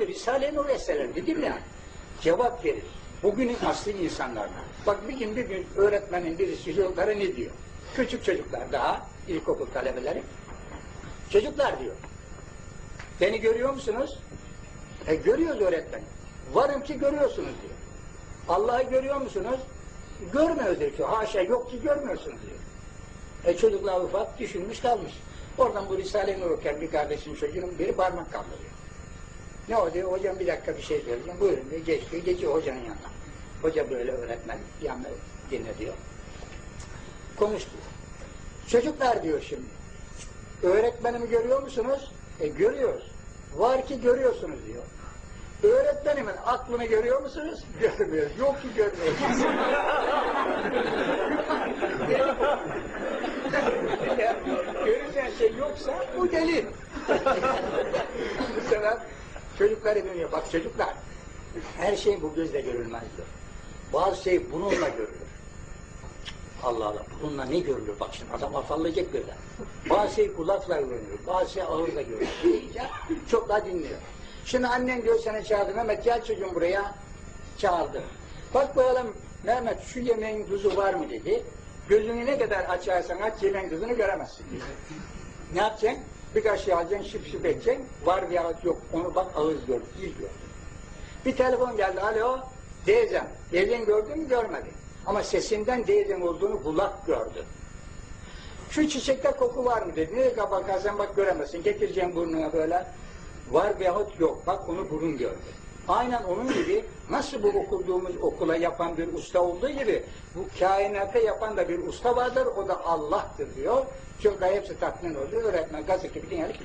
Risale-i Nur eserler dedim ya, cevap verir. Bugünün aslı insanlarına. Bak bir gün bir gün öğretmenin birisi çocuklara ne diyor? Küçük çocuklar daha, ilkokul talebeleri. Çocuklar diyor, beni görüyor musunuz? E görüyoruz öğretmen. Varım ki görüyorsunuz diyor. Allah'ı görüyor musunuz? Görmüyoruz diyor. Haşa yok ki görmüyorsunuz diyor. E çocuklar ufak düşünmüş kalmış. Oradan bu Risale-i Nur okurken bir kardeşim çocuğunun biri parmak kaldırıyor. Ne o diyor, hocam bir dakika bir şey söyleyeceğim. Buyurun diyor, geçiyor, geçiyor hocanın yanına. Hoca böyle öğretmen, yanına dinle diyor. Konuş diyor. Çocuklar diyor şimdi, öğretmenimi görüyor musunuz? E görüyoruz. Var ki görüyorsunuz diyor. Öğretmenimin aklını görüyor musunuz? Görmüyoruz. Yok ki görmüyoruz. Göreceğin şey yoksa bu delil. bu sefer çocuklar dönüyor. Bak çocuklar, her şey bu gözle görülmez diyor. Bazı şey bununla görülür. Allah Allah, bununla ne görülür? Bak şimdi adam afallayacak böyle. Bazı şey kulakla görülür, bazı şey ağızla görülür. Deyince çok daha dinliyor. Şimdi annen sana çağırdı, Mehmet gel çocuğum buraya. Çağırdı. Bak bakalım Mehmet şu yemeğin tuzu var mı dedi. Gözünü ne kadar açarsan aç yemeğin tuzunu göremezsin. ne yapacaksın? Bir kaşığı alacaksın, şıp şıp edeceksin. Var veya yok, onu bak ağız gör, dil gör. Bir telefon geldi, alo, diyeceğim. Diyeceğim gördün mü görmedi. Ama sesinden diyeceğim olduğunu kulak gördü. Şu çiçekte koku var mı dedi. Nereye bakarsan bak göremezsin. Getireceğim burnuna böyle. Var veyahut yok. Bak onu burun gördü. Aynen onun gibi nasıl bu okuduğumuz okula yapan bir usta olduğu gibi bu kainata yapan da bir usta vardır. O da Allah'tır diyor. Çocuklar hepsi tatmin oldu. Öğretmen gazete bir dinledik.